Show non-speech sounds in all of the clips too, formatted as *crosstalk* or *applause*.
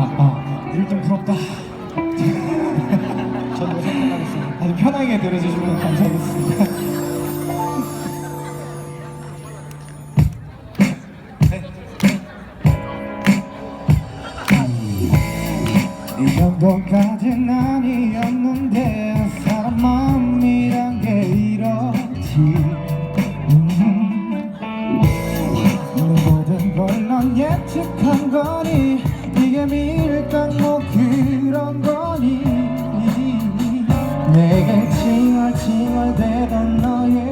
아. 이럴 땐 부럽다. 전 요새 생각했어요. 아주 편하게 들어주시면 감사하겠습니다. 이 정도까진 아니었는데 사람 마음 바람직한 거니? 이게 밀당 뭐 그런 거니? 내게 칭얼칭얼대던 너의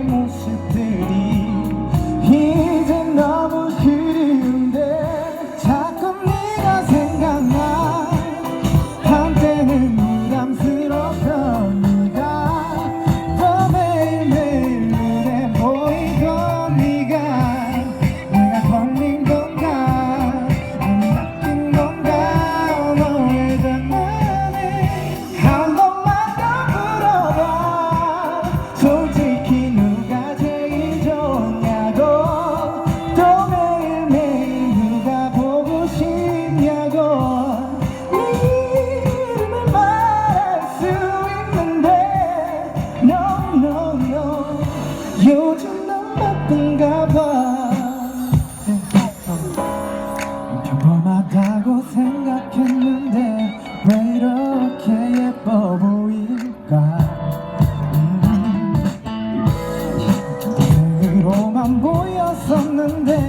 Sunday.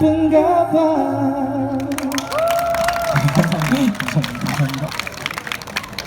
예쁜가 봐. *laughs* 감사합니다.